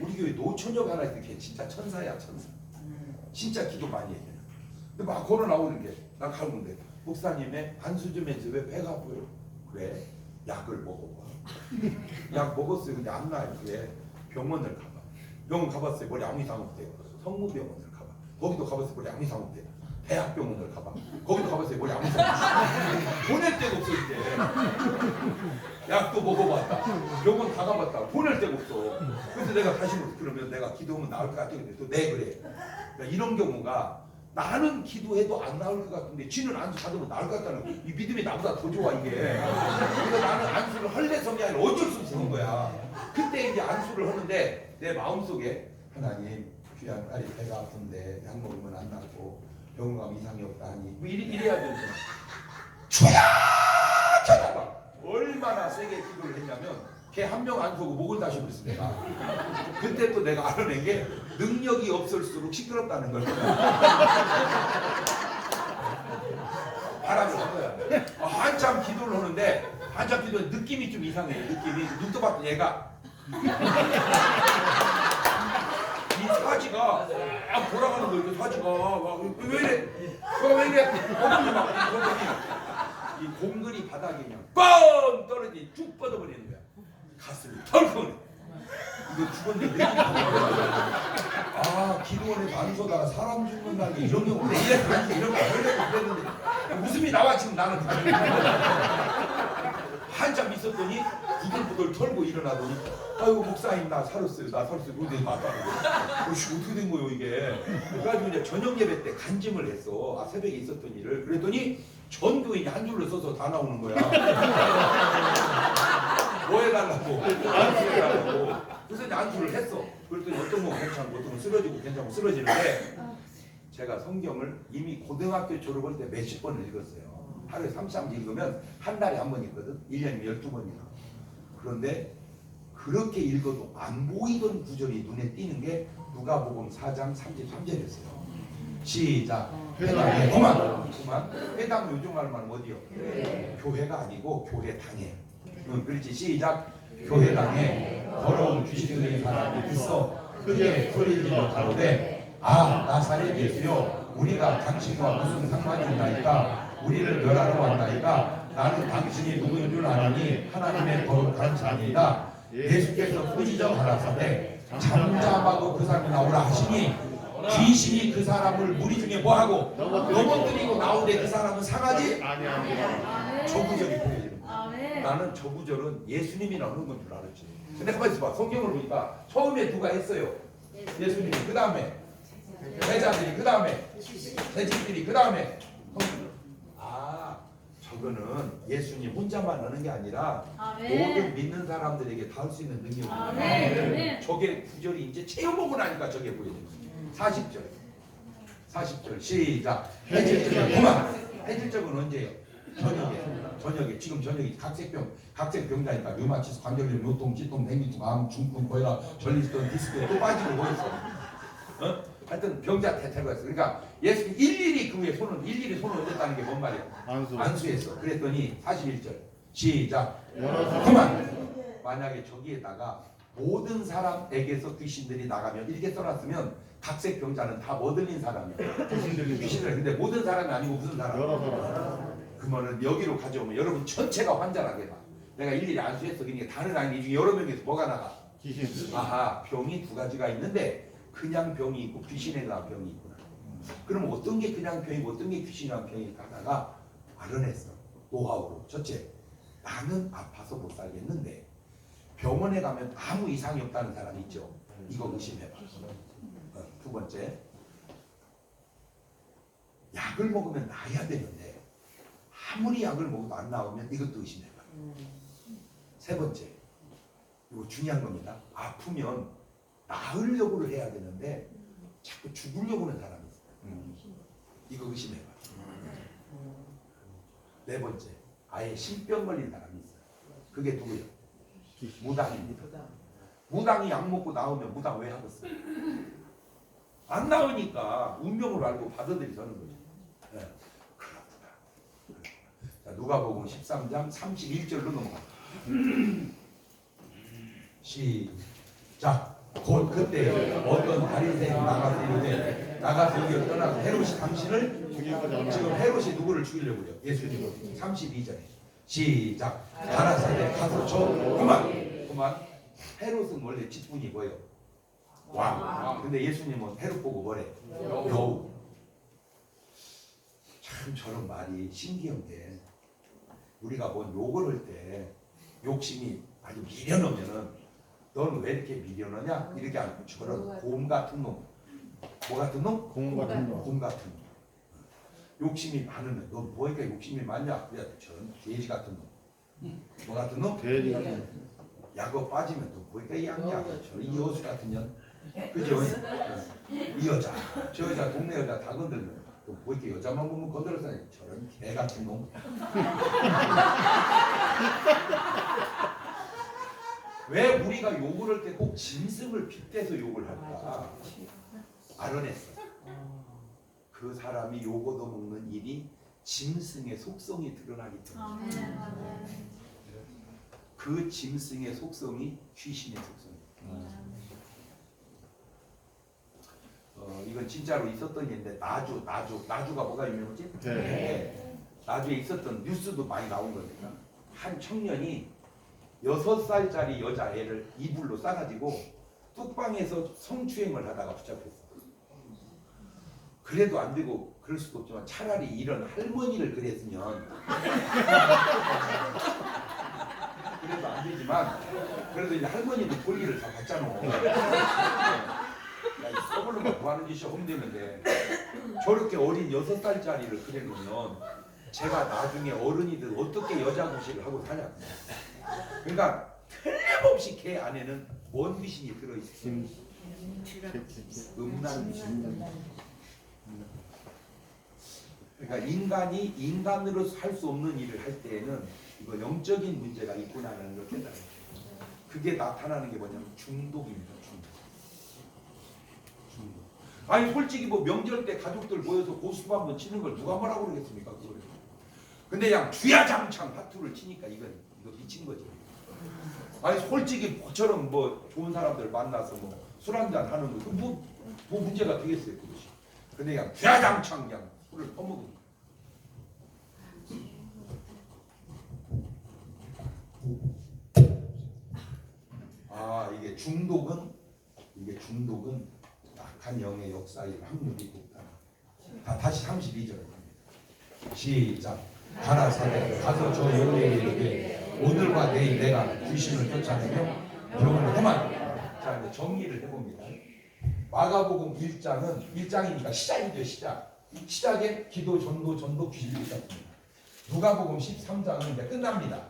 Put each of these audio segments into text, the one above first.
우리 교회 노처녀가 하나 있는데 걔 진짜 천사야 천사. 진짜 기도 많이 해. 근데 막 걸어 나오는 게나 가는데 목사님의 해줘 왜 배가 아파요? 그래 약을 먹어봐. 약 먹었어요. 근데 안 나요. 그래 병원을 가봐. 병원 가봤어요. 머리 아무 이상 없대요. 성모병원을 가봐. 거기도 가봤어요. 머리 아무 이상 없대요. 대학병원을 가봐. 거기도 가봤어요. 머리 아무. 보낼 데가 없어 이제. 약도 먹어봤다. 병원 다 가봤다. 보낼 데가 없어. 그래서 내가 다시 물- 그러면 내가 기도하면 나을 것 같아. 또네 그래. 그러니까 이런 경우가 나는 기도해도 안 나올 것 같은데 쥐는 안수 받으면 나을 것 같다는. 이 믿음이 나보다 더 좋아 이게. 그래서 나는 안수를 할래 성이 아니라 어쩔 수한 거야. 그때 이제 안수를 하는데 내 마음속에 하나님 귀한 딸이 배가 아픈데 약 먹으면 안 낫고 가면 이상이 없다니 뭐 이래, 이래야 되잖아. 주야! 찾아봐. 얼마나 세게 기도를 했냐면 걔 한 명안 쏘고 목을 다시 그랬어 내가. 그때 또 내가 알아낸 게 능력이 없을수록 시끄럽다는 걸. 바람을 한 거야. 어, 한참 기도를 하는데 한참 기도 느낌이 좀 이상해. 느낌이 눈 떠봤더니 얘가 이 사지가 막 돌아가는 거야. 그 사지가 막왜 이래? 왜 이래? 엉덩이 막 그러더니 이 공근이 바닥에 그냥 뻥 떨어지니 쭉 뻗어버리는 거야. 가슴이 털컹. 이거 죽었는데 아 기도원에 안서다가 사람 죽는다는 게 이런 경우 내 이래 그런지 이런 거 하려고 그랬는데 웃음이 나와 지금 나는 한참 있었더니 부들부들 털고 일어나더니 아이고 목사님 나 살았어요. 나 살았어요. 그런데 맞다는 어씨 어떻게 된 거예요 이게? 그래가지고 이제 저녁 예배 때 간증을 했어 아 새벽에 있었던 일을 그랬더니 전 교인이 한 줄로 써서 다 나오는 거야. 뭐 해달라고. 안수해달라고. 그래서 이제 안수를 했어. 그랬더니 어떤 건 괜찮고 어떤 건 쓰러지고 괜찮고 쓰러지는데 제가 성경을 이미 고등학교 졸업할 때 몇십 번을 읽었어요. 하루에 3장 읽으면 한 달에 한 번 읽거든. 1년이면 12번이나 그런데 그렇게 읽어도 안 보이던 구절이 눈에 띄는 게 누가복음 4장 33절이었어요. 시작. 회당에 그만. 그만. 회당 요즘 말만 어디요? 교회가 아니고 교회당에. 응, 그렇지. 시작. 교회당에 더러운 귀신들의 사람이 있어. 크게 소리지며 가로되 아 나사렛 예수여 우리가 당신과 무슨 상관이 있나이까? 우리를 멸하러 왔나이까 나는 당신이 누구인 줄 아나니 하나님의 거룩한 자니이다 예수께서 꾸짖어 가라사대 잠잠하고 그 사람이 나오라 하시니 귀신이 그 사람을 무리 중에 뭐하고 넘어뜨리고 나오되 그 사람은 상하지 저 구절이 보여지는 거야. 나는 저 구절은 예수님이 나오는 건 줄 알았지. 근데 가만히 있어봐. 성경을 보니까 처음에 누가 했어요? 예수님이. 그 다음에 제자들이. 그 다음에 제자들이. 그 다음에 아 저거는 예수님 혼자만 하는 게 아니라 모든 아멘. 믿는 사람들에게 닿을 수 있는 능력이에요. 아멘. 아멘. 저게 구절이 이제 체험하고 나니까 저게 거예요. 40절. 40절 시작. 해질 적은 그만. 해질 적은 언제예요? 저녁에. 저녁에. 지금 저녁에 각색병, 각색병자니까 류마티스, 관절염, 요통, 찌통, 냉기통, 암, 중풍, 고혈압, 전립선, 디스크 또 빠지고 뭐 있어. 어? 하여튼 병자 대체가 있어. 그러니까 예수님 일일이 그 위에 손을 일일이 손을 얹었다는 게 뭔 말이야? 안수. 안수했어. 그랬더니 41절 시작. 그만. 만약에 저기에다가 모든 사람에게서 귀신들이 나가면 이렇게 써놨으면 각색 병자는 다 뭐 들린 사람이야. 귀신들 귀신들. 근데 모든 사람이 아니고 무슨 사람? 여러 사람. 그러면은 여기로 가져오면 여러분 전체가 환자라게 봐. 내가 일일이 안수했어. 그러니까 다른 아닌 이 중에 여러 명에서 뭐가 나가? 귀신. 아하 병이 두 가지가 있는데 그냥 병이 있고 귀신에 대한 병이 있구나. 그럼 어떤 게 그냥 병이고 어떤 게 귀신에 대한 병일까 하다가 알아냈어. 노하우로. 첫째, 나는 아파서 못 살겠는데 병원에 가면 아무 이상이 없다는 사람 있죠. 이거 의심해봐. 어, 두 번째, 약을 먹으면 나아야 되는데 아무리 약을 먹어도 안 나오면 이것도 의심해봐. 세 번째, 이거 중요한 겁니다. 아프면 나으려고를 해야 되는데 자꾸 죽으려고 하는 사람 이 있어요. 이거 의심해봐. 네 번째, 아예 신병 걸린 사람이 있어요. 그게 누구예요? 무당입니다. 무당이 약 먹고 나오면 무당 왜 하겠어요? 안 나오니까 운명을 알고 받아들이서는 거죠. 네. 그렇구나. 누가복음 13장 31절로 넘어가. 시작. 곧 그때 어떤 바리새인 나가서 이르되 나가서 여기를 떠나서 헤롯이 당신을 지금 헤롯이 누구를 죽이려고 그래요? 예수님을 32절에. 시작. 가라사대 가서 저 그만. 그만. 헤롯은 원래 직분이 뭐예요? 왕. 근데 예수님은 헤롯 보고 뭐래? 여우. 참 저런 말이 신기한 게 우리가 뭔 욕을 할 때 욕심이 아주 미련하면은 넌 왜 이렇게 미련하냐 이렇게 하는 저런 곰 같은 놈, 뭐 같은 놈? 공 같은 거. 곰 같은 놈. 욕심이 많으면 너 뭐니까 욕심이 많냐? 야 저런 돼지 같은 놈, 뭐 같은 놈? 돼지 같은 거. 야거 빠지면 또 뭐니까 이 양냐? 저런 이 여수 같은 년, 그죠? 이 여자, 저 여자 동네 여자 다 건들면 또뭐 이렇게 여자만 보면 건드려서 저런 개 같은 놈. 왜 우리가 욕을 할 때 꼭 짐승을 빗대서 욕을 할까? 알아냈어. 그 사람이 욕 얻어먹는 일이 짐승의 속성이 드러나기 때문에 그 짐승의 속성이 귀신의 속성이에요. 어, 이건 진짜로 있었던 일인데 나주, 나주, 나주가 뭐가 유명하지? 네. 나주에 있었던 뉴스도 많이 나온 겁니다. 한 청년이 여섯 살짜리 여자애를 이불로 싸가지고 뚝방에서 성추행을 하다가 붙잡혔어. 그래도 안 되고 그럴 수도 없지만 차라리 이런 할머니를 그랬으면 그래도 안 되지만 그래도 이제 할머니도 권리를 다 받잖아. 야, 서울로만 뭐 하는 짓이 험되는데 저렇게 어린 여섯 살짜리를 그래놓으면 제가 나중에 어른이들 어떻게 여자 구실을 하고 사냐. 그러니까 틀림없이 걔 안에는 뭔 귀신이 들어있어. 짐. 음란 귀신. 그러니까 인간이 인간으로 할 수 없는 일을 할 때에는 이거 영적인 문제가 있구나라는 걸 깨달아요. 그게 나타나는 게 뭐냐면 중독입니다. 중독. 중독. 아니 솔직히 뭐 명절 때 가족들 모여서 고스톱 한번 치는 걸 누가 뭐라고 그러겠습니까? 그걸. 근데 그냥 주야장창 하투를 치니까 이건 이거 미친 거지. 아니 솔직히 저처럼 뭐 좋은 사람들 만나서 뭐 술 한잔 하는 거, 뭐, 뭐 문제가 되겠어요 그것이. 근데 그냥 주야장창 그냥 술을 퍼먹은 거. 아 이게 중독은 이게 중독은 약한 영의 역사의 확률이 높다. 다 다시 32절을 갑니다. 시작. 가라사대 가서 저 영에게 이르되 오늘과 내일 내가 귀신을 쫓아내며 병을 해만. 자 이제 정리를 해봅니다. 마가복음 1장은 1장이니까 시작이죠 시작. 시작에 기도 전도 전도 귀신 쫓았습니다. 누가복음 13장은 이제 끝납니다.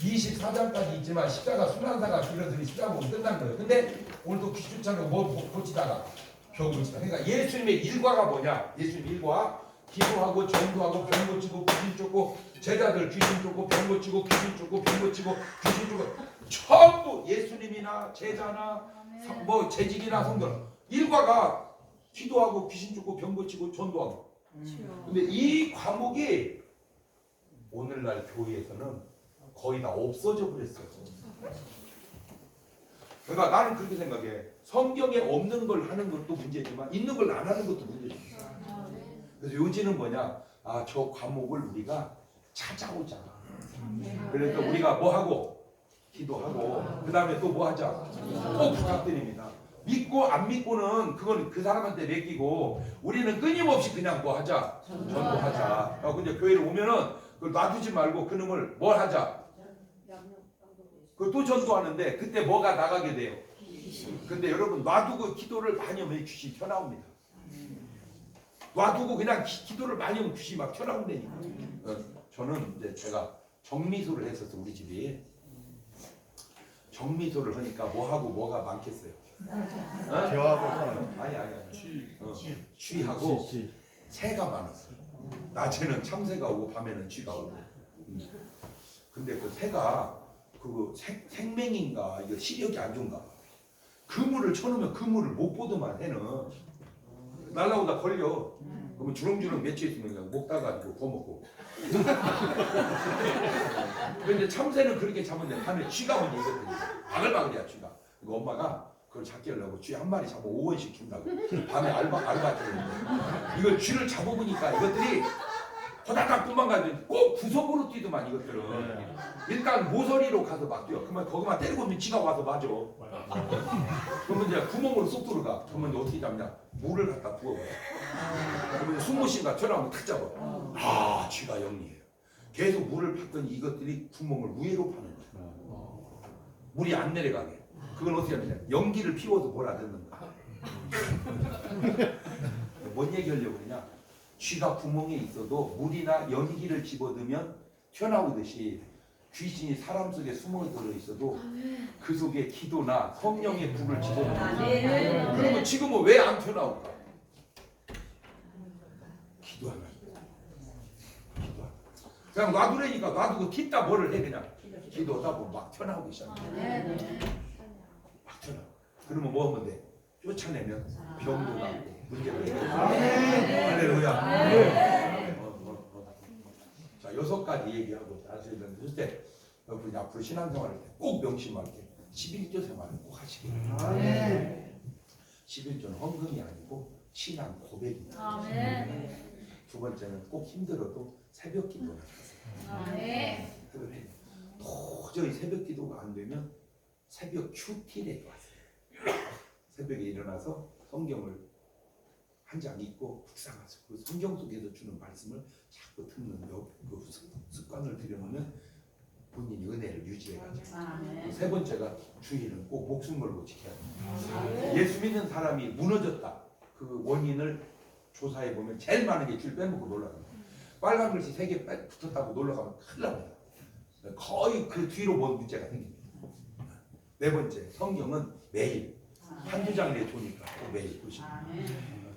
24장까지 있지만 십자가 순환사가 길어들이 십자가 보면 끝난 거예요. 근데 오늘도 귀추창을 뭐 고- 고치다가 병 고치다. 그러니까 예수님의 일과가 뭐냐? 예수님 일과 기도하고 전도하고 병 고치고 귀신 쫓고 제자들 귀신 쫓고 병 고치고 귀신 쫓고 병 고치고 귀신 쫓고 전부 예수님이나 제자나 성- 뭐 재직이나 성도 일과가 기도하고 귀신 쫓고 병 고치고 전도하고 근데 이 과목이 오늘날 교회에서는 거의 다 없어져 버렸어요. 그러니까 나는 그렇게 생각해. 성경에 없는 걸 하는 것도 문제지만 있는 걸 안 하는 것도 문제죠. 그래서 요지는 뭐냐? 아, 저 과목을 우리가 찾아오자. 그러니까 우리가 뭐 하고 기도하고 그 다음에 또 뭐 하자. 꼭 부탁드립니다. 믿고 안 믿고는 그건 그 사람한테 맡기고 우리는 끊임없이 그냥 뭐 하자. 전도하자. 어, 근데 교회를 오면은 그걸 놔두지 말고 그놈을 뭘 하자. 그또 전도하는데 그때 뭐가 나가게 돼요. 근데 여러분 놔두고 기도를 많이 하면 귀신이 튀어나옵니다. 놔두고 그냥 기, 기도를 많이 하면 귀신이 막 튀어나온다니까. 어, 저는 이제 제가 정미소를 했었어 우리 집이. 정미소를 하니까 뭐 하고 뭐가 많겠어요. 어? 개하고 사람. 아니 아니 아니. 어, 취하고. 새가 많았어요. 낮에는 참새가 오고 밤에는 쥐가 오고. 음. 근데 그 새가 그 생, 생맹인가 이거 시력이 안 좋은가. 그물을 쳐놓으면 그물을 못 보더만 해는 날라오다 걸려. 그러면 주렁주렁 맺혀 있으면 그냥 목 따가지고 거먹고. 근데 참새는 그렇게 잡았는데 밤에 쥐가 먼저 이거든요. 바글바글이야 쥐가. 그 엄마가 그걸 잡게 하려고 쥐 한 마리 잡으면 5원씩 준다고 밤에 알바 알바 들었는데 이걸 쥐를 잡아보니까 이것들이 호다닥 도망가는데 꼭 구석으로 뛰더만 이것들은. 일단 모서리로 가서 막 뛰어. 그러면 거기만 때리고 오면 쥐가 와서 맞아 그러면 이제 구멍으로 쏙 들어가. 그러면 어떻게 잡냐? 물을 갖다 부어버려. 그러면 쉬니까 저랑 탁 잡아. 아. 쥐가 영리해요. 계속 물을 팠더니 이것들이 구멍을 위로 파는 거야. 물이 안 내려가게. 그건 어떻게 하느냐? 연기를 피워서 몰아듣는 거야. 뭔 얘기 하려고 그러냐 쥐가 구멍에 있어도 물이나 연기를 집어넣으면 튀어나오듯이 귀신이 사람 속에 숨어 들어 있어도 그 속에 기도나 성령의 불을 집어넣는 거야 그러면 지금은 왜 안 튀어나올까? 기도하면. 기도하면. 그냥 놔두라니까. 놔두고 튀다 뭐를 해 그냥. 기도하다 보면 막 튀어나오기 시작해 막 튀어나와. 그러면 뭐 하면 돼? 쫓아내면 병도 해결돼 할렐루야. 자 여섯 가지 얘기하고 나중에 때 여러분이 앞으로 신앙생활할 때꼭 명심할 게 11조 생활을 꼭 하시기 바랍니다 11조는 헌금이 아니고 신앙 고백입니다 두 번째는 꼭 힘들어도 새벽 기도를 하세요 그래. 도저히 새벽 기도가 안 되면 새벽 큐티에 왔어요. 새벽에 일어나서 성경을 한장 읽고 묵상하세요. 그 성경 속에서 주는 말씀을 자꾸 듣는 여- 그 습- 습관을 들여놓으면 본인이 은혜를 유지해가지고 세 번째가 주의는 꼭 목숨 걸고 지켜야 됩니다. 예수 믿는 사람이 무너졌다. 그 원인을 조사해 보면 제일 많은 게 줄 빼먹고 놀라갑니다. 빨간 글씨 세 개 붙었다고 놀라가면 큰일 납니다. 거의 그 뒤로 뭔 문제가 생깁니다. 네 번째, 성경은 매일 한두 장 내주니까 꼭 매일 보시고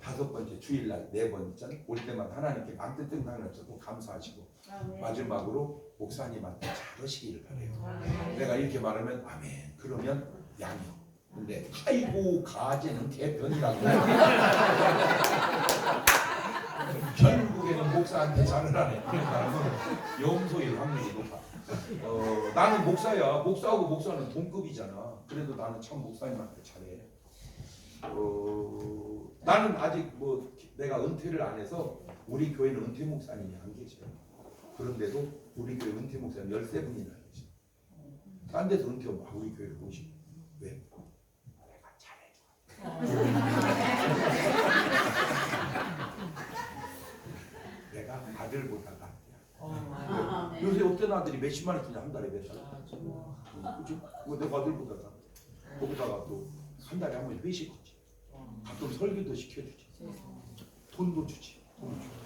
다섯 번째, 주일날 네 번째 올 때마다 하나님께 만뜻뜬 하나님께 꼭 감사하시고 마지막으로 목사님한테 잘하시기를 바래요. 내가 이렇게 말하면 아멘. 그러면 양형. 근데 아이고 가재는 개편이라고. 결국에는 목사한테 잘하네. 그러니까 염소일 확률이 높아. 어, 나는 목사야. 목사하고 목사는 동급이잖아. 그래도 나는 참 목사님한테 잘해. 어, 나는 아직 뭐 내가 은퇴를 안 해서 우리 교회는 은퇴 목사님이 안 계셔요. 그런데도 우리 교회 은퇴 목사님 13분이나 계셔. 딴 데서 은퇴 오면 아, 우리 교회를 오시고. 왜? 내가 잘해. 내가 아들보다 낫야. 요새 어떤 아들이 몇십만 원짜리 한 달에 몇 살? 그죠? 그거 내가 아들보다 낫 거기다가 또 한 달에 한 번씩 회식. 가끔 설교도 시켜주지. 돈도 주지. 돈도 주지.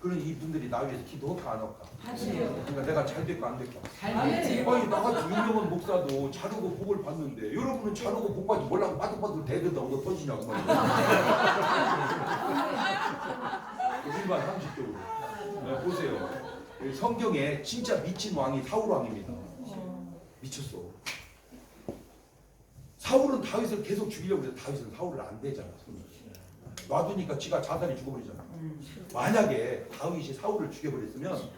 그런 이분들이 나 위해서 기도할까 안 할까? 그러니까 내가 잘 될까 안 될까? 아니 나같이 유명한 목사도 자르고 복을 받는데 여러분은 자르고 복 받지 몰라고 빠득빠득 대든다 고 터지냐고 말이야. 일반 상식적으로 네, 보세요. 성경에 진짜 미친 왕이 사울 왕입니다. 미쳤어. 사울은 다윗을 계속 죽이려고 해서 다윗은 사울을 안 되잖아. 놔두니까 지가 자살이 죽어버리잖아. 만약에 다윗이 사울을 죽여버렸으면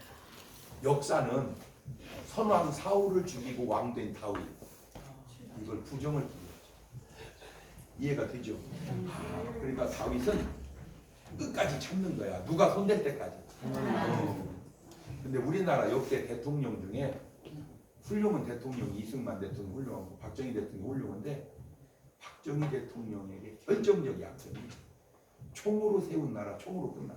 역사는 선왕 사울을 죽이고 왕된 다윗 이걸 부정을 부르죠. 이해가 되죠? 아, 그러니까 다윗은 끝까지 참는 거야. 누가 손댈 때까지. 어. 근데 우리나라 역대 대통령 중에 훌륭한 대통령 이승만 대통령 훌륭하고 박정희 대통령 훌륭한데 박정희 대통령에게 결정적 약점이 총으로 세운 나라 총으로 끝나.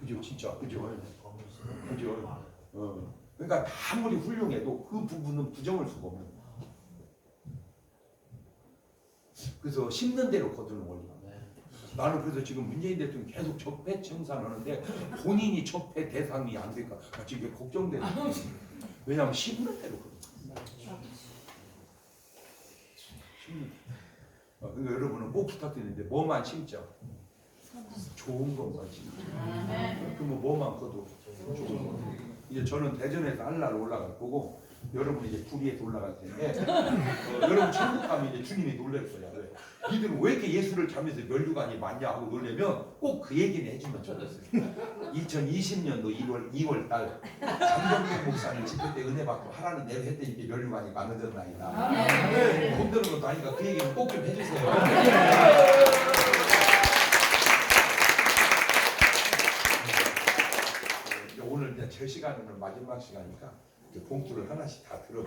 그죠, 진짜 그죠, 그죠. 어. 그러니까 아무리 훌륭해도 그 부분은 부정할 수가 없는 거야. 그래서 심는 대로 거두는 원리. 나는 그래서 지금 문재인 대통령 계속 적폐 청산하는데 본인이 적폐 대상이 안 될까 나 지금 이게 걱정되는 거야. 왜냐하면 심는 대로 거든. 심는 대로. 어, 그러니까 여러분은 꼭 부탁드리는데 뭐만 심죠? 좋은 것만 심죠. 그러면 뭐만 커도 좋은 거. 이제 저는 대전에서 한날 올라갈 거고 여러분 이제 구리에서 올라갈 텐데 어, 여러분 천국 가면 이제 주님이 놀랄 거야. 왜? 니들은 왜 이렇게 예수를 자면서 면류관이 많냐 하고 놀려면 꼭 그 얘기는 해주면 좋겠어요. 2020년도 1월 2월 달 장동민 목사님 집회 때 은혜 받고 하라는 대로 했더니 면류관이 많아졌나이다. 돈 드는 것도 아니까 그 얘기는 꼭 좀 해주세요. 이제 오늘 이제 제 시간은 마지막 시간이니까 봉투를 하나씩 다 들어.